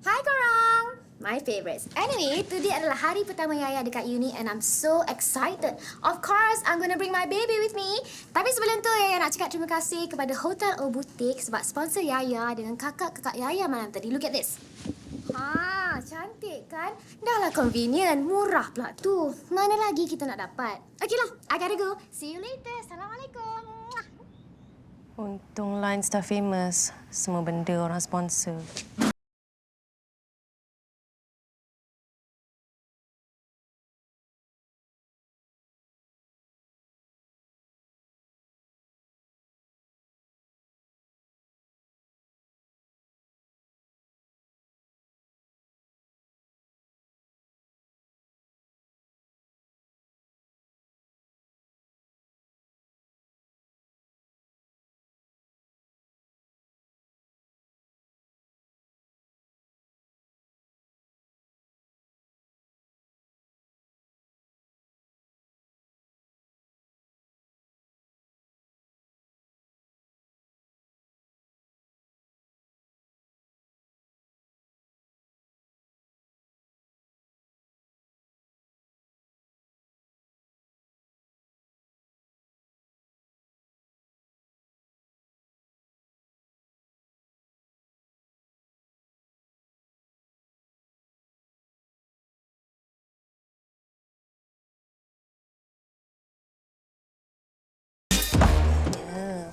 Hai korang! My favourites. Anyway, today adalah hari pertama Yaya dekat uni and I'm so excited. Of course, I'm gonna bring my baby with me. Tapi sebelum tu, Yaya nak cakap terima kasih kepada Hotel O Boutique sebab sponsor Yaya dengan kakak-kakak Yaya malam tadi. Look at this. Ha, cantik kan? Dah lah convenient, murah pula tu. Mana lagi kita nak dapat? Okay lah, I gotta go. See you later. Assalamualaikum. Untung Lines dah famous. Semua benda orang sponsor.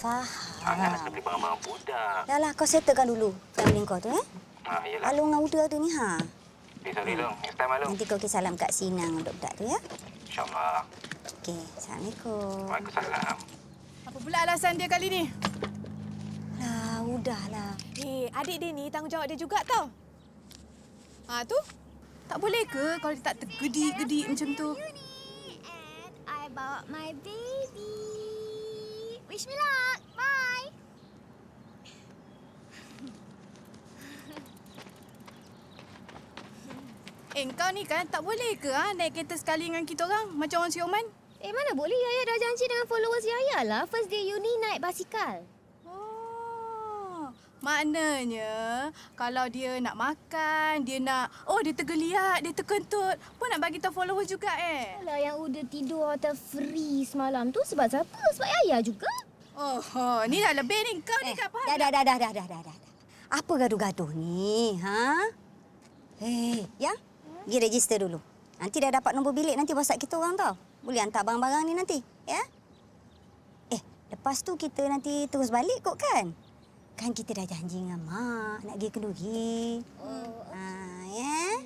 Faham. Jangan nak seperti barang-barang budak. Dah lah, kau settlekan dulu family kau tu, eh? Ha, yelah. Alung dengan Uda tu ni, ha? Eh, sorry, Long. Next time, Along. Nanti kau pergi salam kat Sinang budak-budak tu, ya? InsyaAllah. Okey, Assalamualaikum. Waalaikumsalam. Apa pula alasan dia kali ni? Lah, udahlah. Eh, adik dia ni tanggungjawab dia juga tau. Ha tu? Tak boleh ke kalau dia tak tergedik-gedik macam tu? And I bawa my baby. Wish me luck. Bye. Eh, kau ni kan tak boleh ke ha, naik kereta sekali dengan kita orang macam orang Sioman? Eh mana boleh Yaya dah janji dengan followers Yaya lah First day uni naik basikal maknanya kalau dia nak makan, dia nak oh dia tergeliat, dia terkentut, pun nak bagi tahu followers juga eh. Alah yang udah tidur hotel free semalam tu sebab siapa? Sebab Yaya juga Oh, oh ni dah lebih ni kau ni Eh, kat faham. dah, dah, dah, dah, dah, dah, dah, dah. Apa gaduh-gaduh ni, ha? Eh, ya? Pergi register dulu. Nanti dah dapat nombor bilik, nanti WhatsApp kita orang tau. Boleh hantar barang-barang ni nanti, ya? Eh, lepas tu kita nanti terus balik kot kan? Kan kita dah janji dengan Mak nak pergi kenduri. Oh, ha, ya?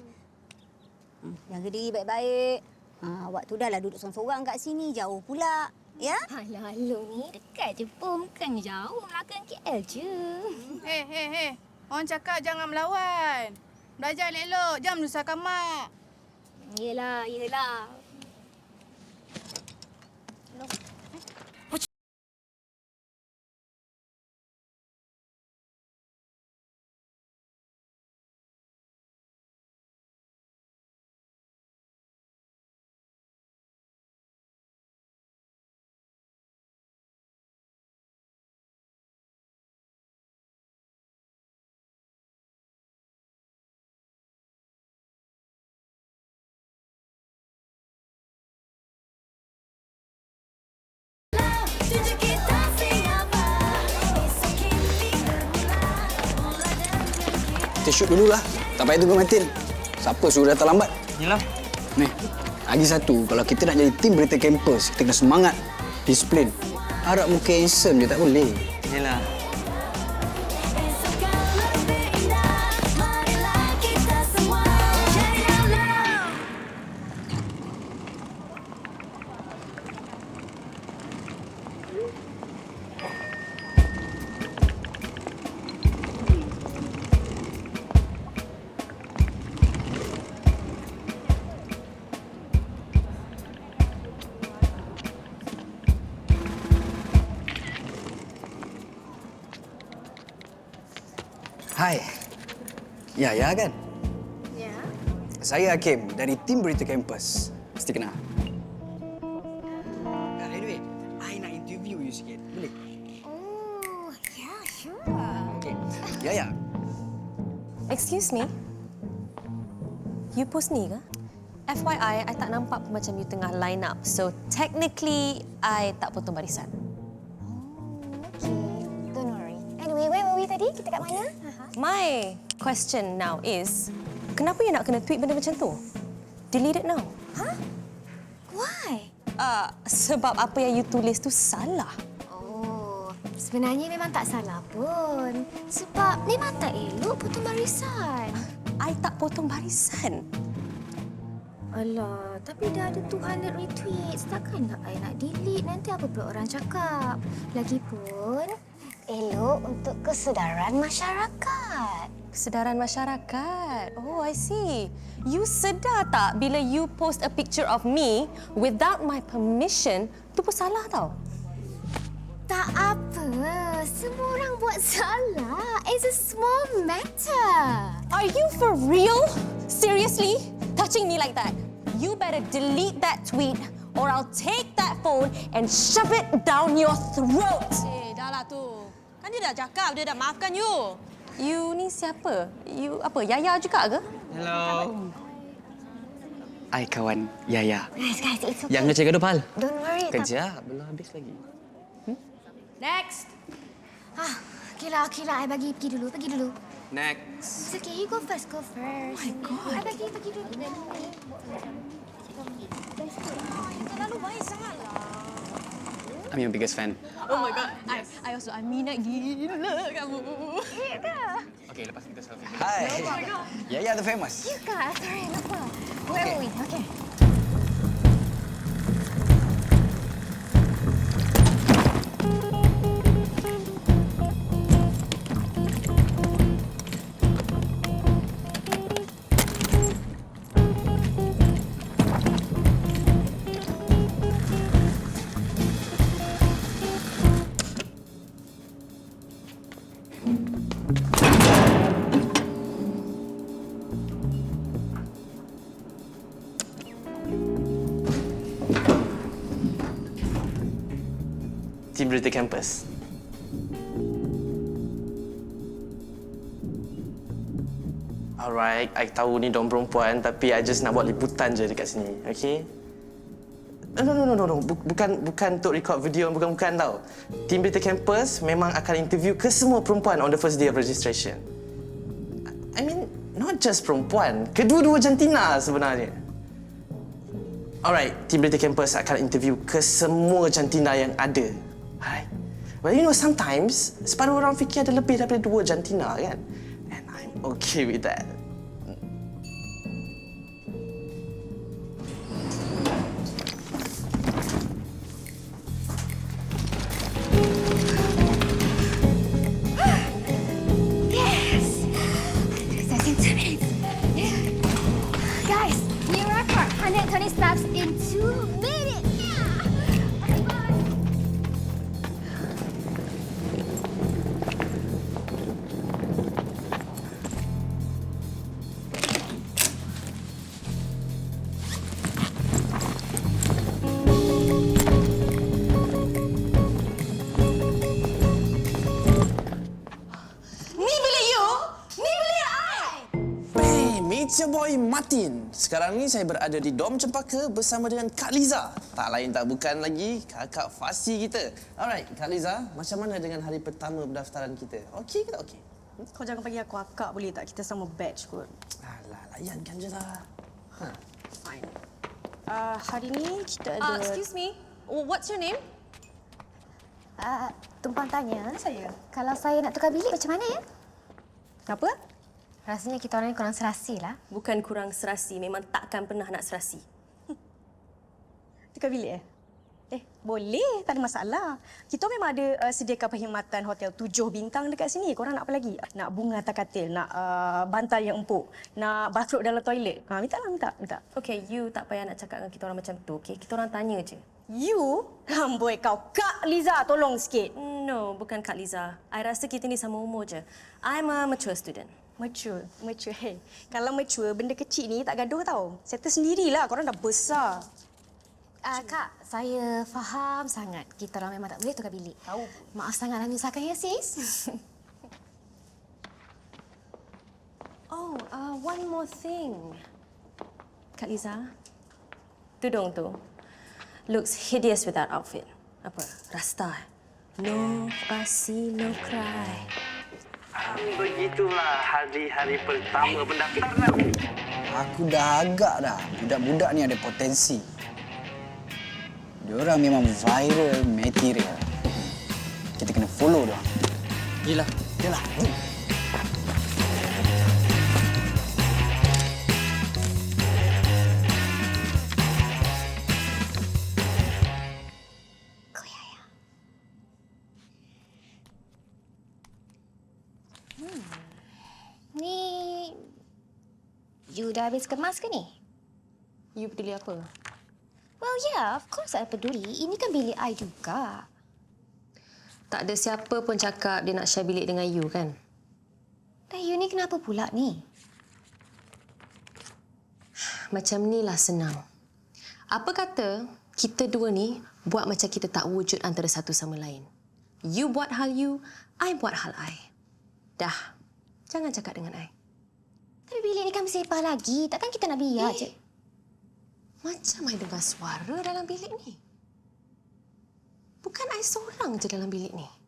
Hmm, jaga diri baik-baik. Ha, awak tu dah lah duduk seorang-seorang kat sini, jauh pula. Ya? Alah lu ni dekat je pun Bukan jauh Melaka KL je Eh, eh, eh. Orang cakap jangan melawan. Belajar elok-elok, jangan menyusahkan mak. Yelah, yelah Kita shoot dululah. Tak payah tunggu Matin. Siapa suruh datang lambat? Yelah. Ni, lagi satu. Kalau kita nak jadi tim berita kampus, kita kena semangat. Disiplin. Harap muka handsome je tak boleh. Yelah. Ya, ya kan? Ya Saya Hakim dari tim berita kampus. Mesti kenal. Uh, anyway, I nak interview you sikit. Boleh? Oh, ya, sure Okay. Ya, ya. Excuse me? You post ni ke? FYI, I tak nampak macam you tengah line up. So technically, I tak potong barisan. My question now is, kenapa you nak kena tweet benda macam tu? Delete it now. Why? Uh, sebab apa yang you tulis tu salah. Oh, sebenarnya memang tak salah pun. Sebab memang tak elok potong barisan. I tak potong barisan. Alah, tapi dah ada 200 retweets. Takkan nak I nak delete? Nanti apa pula orang cakap? Lagipun, elok untuk kesedaran masyarakat. Kesedaran masyarakat. Oh, I see. You sedar tak bila you post a picture of me without my permission, tu pun salah tau. Tak apa. Semua orang buat salah. It's a small matter. Are you for real? Seriously? Touching me like that? You better delete that tweet or I'll take that phone and shove it down your throat. Eh, dah lah tu. Kan dia dah cakap, dia dah maafkan you. You ni siapa? You apa? Yaya juga ke? Hello. Ai kawan Yaya. Guys, guys, it's okay. Yang kerja gaduh pal. Don't worry. tak- Kejap, belum habis lagi. Next. Ah, okay lah, okay lah. I bagi pergi dulu, pergi dulu. Next. It's okay, you go first, go first. Oh my God. I bagi pergi dulu. Terlalu baik sangat. I'm your biggest fan. Oh my god. I, I also, I minat gila kamu. Okay, lepas kita selfie. Hi. Yaya the famous. You guys, sorry, lupa. Berita Campus. Alright, I tahu ni dong perempuan tapi I just nak buat liputan je dekat sini, okay? No, no, no, no, no. Buk- Bukan bukan untuk record video, bukan bukan tau. Team Berita Campus memang akan interview ke semua perempuan on the first day of registration. I mean, not just perempuan, kedua-dua jantina sebenarnya. Alright, Team Berita Campus akan interview ke semua jantina yang ada. Alright. But you know, sometimes separuh orang fikir ada lebih daripada dua jantina kan? And I'm okay with that. Meet your boy Martin. Sekarang ni saya berada di Dom Cempaka bersama dengan Kak Liza. Tak lain tak bukan lagi kakak Fasi kita. Alright, Kak Liza, macam mana dengan hari pertama pendaftaran kita? Okey ke tak okey? Kau jangan panggil aku akak boleh tak? Kita sama batch kot. Alah, layankan je lah. Ha. Fine. Uh, hari ni kita Uh, ada... excuse me. Oh, What's your name? Uh, tumpang tanya, Saya. kalau saya nak tukar bilik macam mana ya? Apa? Rasanya kita orang ni kurang serasi lah. Bukan kurang serasi, memang takkan pernah nak serasi. Tukar bilik eh? Eh, boleh. Tak ada masalah. Kita memang ada uh, sediakan perkhidmatan hotel tujuh bintang dekat sini. Korang nak apa lagi? Nak bunga atas katil, nak uh, bantal yang empuk, nak bathrobe dalam toilet. Ha, minta lah, minta, minta. Okay, you tak payah nak cakap dengan kita orang macam tu, okay? Kita orang tanya je. You? Amboi kau. Kak Liza, tolong sikit. No, bukan Kak Liza. I rasa kita ni sama umur je. I'm a mature student. Mature, mature. Hey, kalau mature, benda kecil ni tak gaduh tau. Settle sendirilah. Korang dah besar. Uh, Kak, saya faham sangat kita orang memang tak boleh tukar bilik. Tahu. Maaf sangatlah menyusahkan ya, sis. Oh, uh, one more thing. Kak Liza, tudung tu looks hideous with that outfit. Apa? Rasta. eh? No fussy, no cry. Begitulah hari-hari pertama pendaftaran. Aku dah agak dah. Budak-budak ni ada potensi. Diorang memang viral material. Kita kena follow dia. Gila. Yalah. Jom. Ni... You dah habis kemas ke ni? You peduli apa? Well, yeah, of course I peduli. Ini kan bilik I juga. Tak ada siapa pun cakap dia nak share bilik dengan you kan? Dan you ni kenapa pula ni? Macam ni lah senang. Apa kata kita dua ni buat macam kita tak wujud antara satu sama lain. You buat hal you, I buat hal I. Dah. Jangan cakap dengan I. Tapi bilik ni kan bersepah lagi. Takkan kita nak biar je. Macam I dengar suara dalam bilik ni. Bukan I seorang je dalam bilik ni.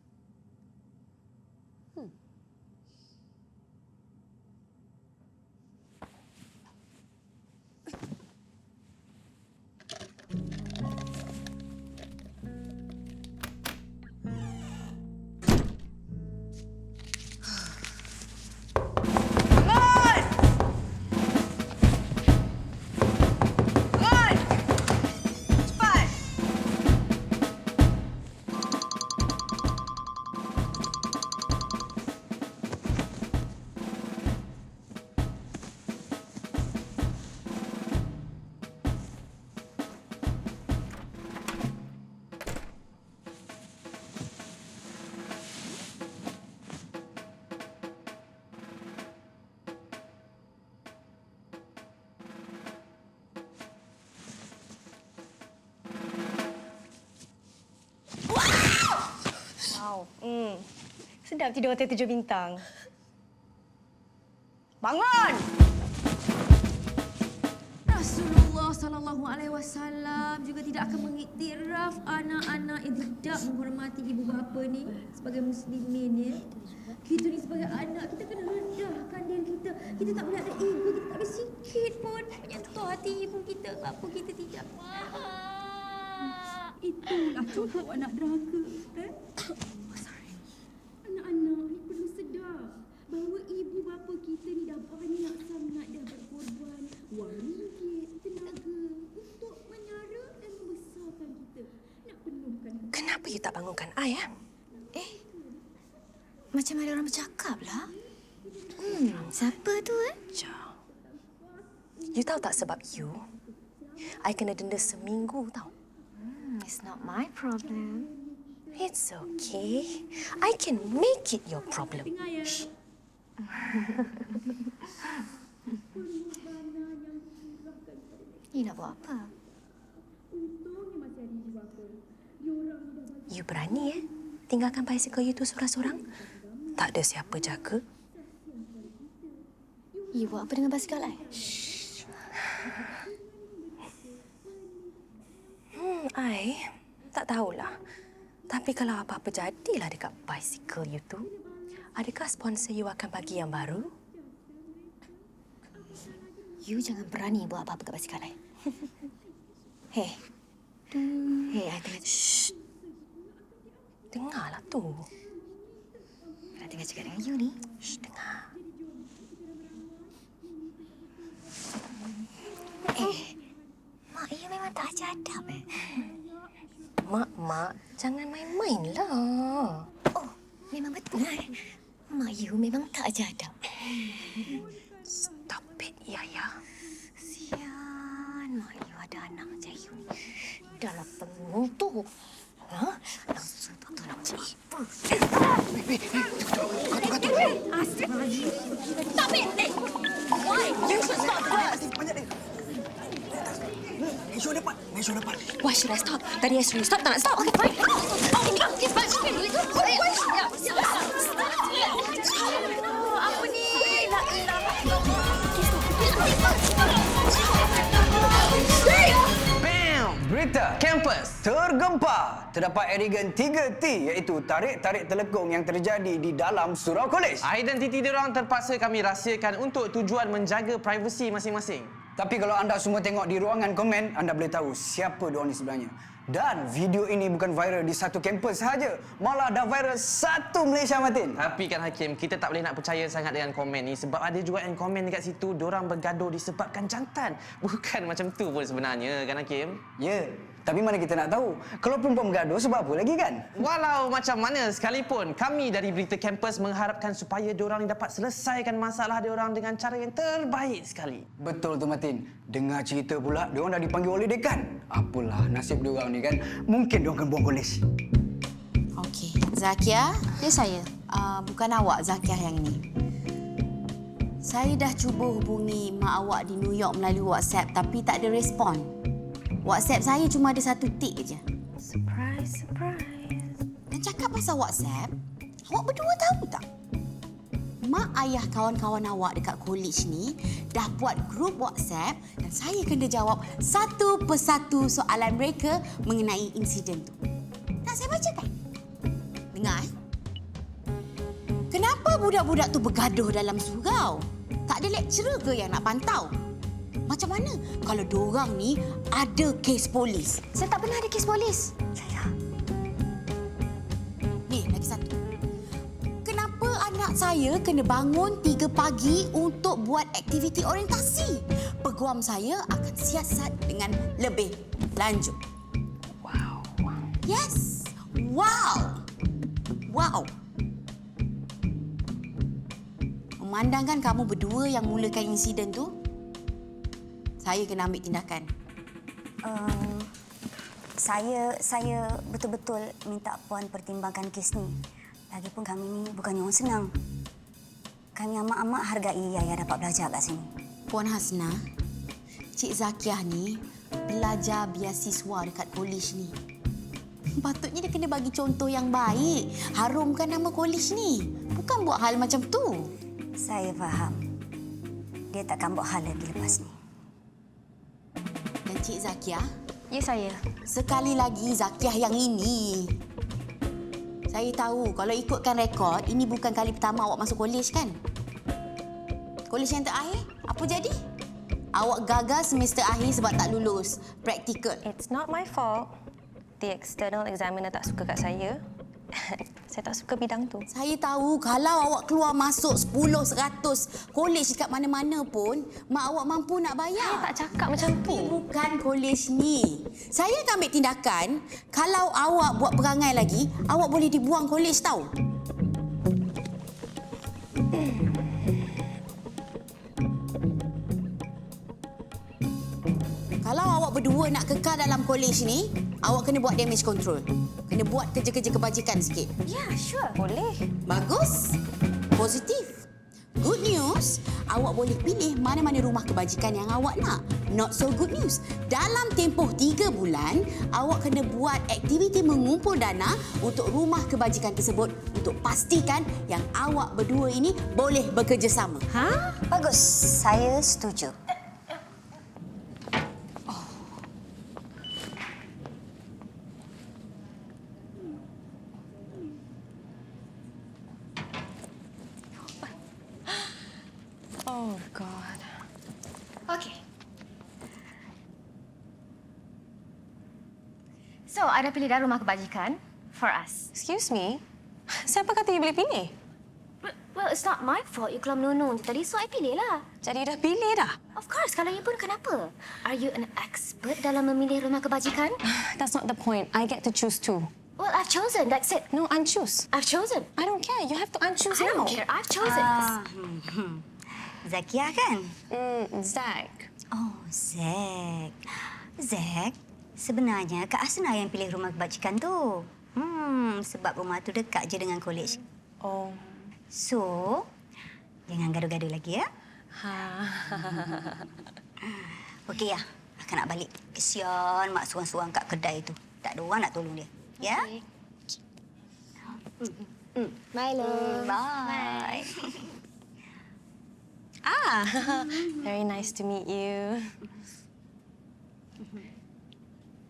Sedap tidur hotel tujuh bintang. Bangun! Rasulullah sallallahu alaihi wasallam juga tidak akan mengiktiraf anak-anak yang tidak menghormati ibu bapa ni sebagai muslimin ya. Kita ni sebagai anak kita kena rendahkan diri kita. Kita tak boleh ada ego, kita tak boleh sikit pun menyentuh hati ibu kita, bapa kita tidak. Itulah contoh anak derhaka. Eh? Anak-anak ni perlu sedar bahawa ibu bapa kita ni dah banyak sangat dah berkorban wang ringgit, tenaga untuk menyara dan membesarkan kita. Nak penuhkan Kenapa you tak bangunkan I, ya? Eh, macam ada orang bercakap lah. Hmm, siapa tu eh? Jom. You tahu tak sebab you? I kena denda seminggu tau. Hmm, it's not my problem. It's okay. I can make it your problem. Shh. You nak buat apa? You berani eh? Tinggalkan bicycle you tu seorang-seorang? Tak ada siapa jaga? You buat apa dengan basikal I? Hmm, I tak tahulah. Tapi kalau apa-apa jadilah dekat bicycle you tu, adakah sponsor you akan bagi yang baru? You jangan berani buat apa-apa kat basikal I. hey. Hey, I tengah... Shh. Dengarlah tu. I tengah cakap dengan you ni. Shh, dengar. Eh, mak you memang tak ajar adab eh. Mak, mak, jangan main-main lah. Oh, memang betul eh. Mak you memang tak ajar adab. Stop it, Yaya. Sian, mak you ada anak macam you ni. Dalam pengutu. Ha? Langsung tak tahu nak macam apa. Stop it! Why? You should stop first. Why should I stop? Tadi I suruh stop, tak nak stop. Okay, fine. Terdapat adegan 3T iaitu tarik-tarik telekung yang terjadi di dalam surau kolej. Identiti diorang terpaksa kami rahsiakan untuk tujuan menjaga privasi masing-masing. Tapi kalau anda semua tengok di ruangan komen, anda boleh tahu siapa diorang ni sebenarnya. Dan video ini bukan viral di satu kampus sahaja, malah dah viral satu Malaysia Martin. Tapi kan Hakim, kita tak boleh nak percaya sangat dengan komen ni sebab ada juga yang komen dekat situ diorang bergaduh disebabkan jantan. Bukan macam tu pun sebenarnya kan Hakim? Ya, tapi mana kita nak tahu? Kalau perempuan bergaduh sebab apa lagi kan? Walau macam mana sekalipun, kami dari Berita Kampus mengharapkan supaya diorang ni dapat selesaikan masalah diorang dengan cara yang terbaik sekali. Betul tu Martin. Dengar cerita pula, diorang dah dipanggil oleh dekan. Apalah nasib diorang ni kan. Mungkin diorang akan buang kolej. Okey, Zakia, Ya, saya. uh, bukan awak Zakia yang ini. Saya dah cuba hubungi mak awak di New York melalui WhatsApp tapi tak ada respon. WhatsApp saya cuma ada satu tik je. Surprise, surprise. Dan cakap pasal WhatsApp, awak berdua tahu tak? Mak ayah kawan-kawan awak dekat college ni dah buat grup WhatsApp dan saya kena jawab satu persatu soalan mereka mengenai insiden tu. Nak saya bacakan? Dengar eh. Kenapa budak-budak tu bergaduh dalam surau? Tak ada lecturer ke yang nak pantau? Macam mana kalau diorang ni ada kes polis? Saya tak pernah ada kes polis. Saya. Ni, lagi satu. Kenapa anak saya kena bangun 3 pagi untuk buat aktiviti orientasi? Peguam saya akan siasat dengan lebih lanjut. Wow. Yes! Wow! Wow! Memandangkan kamu berdua yang mulakan insiden tu, saya kena ambil tindakan. Uh, saya saya betul-betul minta puan pertimbangkan kes ni. Lagipun kami ni bukannya orang senang. Kami amat-amat hargai Yaya dapat belajar kat sini. Puan Hasna, Cik Zakiah ni belajar biasiswa dekat kolej ni. Patutnya dia kena bagi contoh yang baik. Harumkan nama kolej ni. Bukan buat hal macam tu. Saya faham. Dia takkan buat hal lagi lepas ni. Dan Cik Zakiah, Ya, saya. sekali lagi Zakiah yang ini. Saya tahu kalau ikutkan rekod, ini bukan kali pertama awak masuk kolej kan? Kolej yang terakhir, apa jadi? Awak gagal semester akhir sebab tak lulus. Praktikal. It's not my fault. The external examiner tak suka kat saya. saya tak suka bidang tu. Saya tahu kalau awak keluar masuk 10, 100 kolej dekat mana-mana pun, mak awak mampu nak bayar. Saya tak cakap macam tu. Ini bukan kolej ni. Saya akan ambil tindakan kalau awak buat perangai lagi, awak boleh dibuang kolej tahu. Kalau awak berdua nak kekal dalam kolej ni, awak kena buat damage control. Kena buat kerja-kerja kebajikan sikit. Ya, sure. Boleh. Bagus. Positif. Good news, awak boleh pilih mana-mana rumah kebajikan yang awak nak. Not so good news. Dalam tempoh tiga bulan, awak kena buat aktiviti mengumpul dana untuk rumah kebajikan tersebut untuk pastikan yang awak berdua ini boleh bekerjasama. Ha? Bagus. Saya setuju. Oh, God. Okay. So, ada pilih dah rumah kebajikan for us. Excuse me? Siapa kata you boleh pilih? Well, well, it's not my fault you kelam nunung tadi, so I pilih lah. Jadi dah pilih dah? Of course, kalau you pun kenapa? Are you an expert dalam memilih rumah kebajikan? That's not the point. I get to choose too. Well, I've chosen, that's it. No, unchoose. I've chosen. I don't care. You have to unchoose I now. don't care, I've chosen. Ah, hmm, hmm. Zakia kan? Mm, Zach. Oh, Zack. Zack, sebenarnya Kak Asna yang pilih rumah kebajikan tu. Hmm, sebab rumah tu dekat je dengan kolej. Oh. So, jangan gaduh-gaduh lagi ya. Ha. Okey ya, akak nak balik. Kesian mak suang-suang kat kedai tu. Tak ada orang nak tolong dia. Ya? My love. Bye. Ah, very nice to meet you.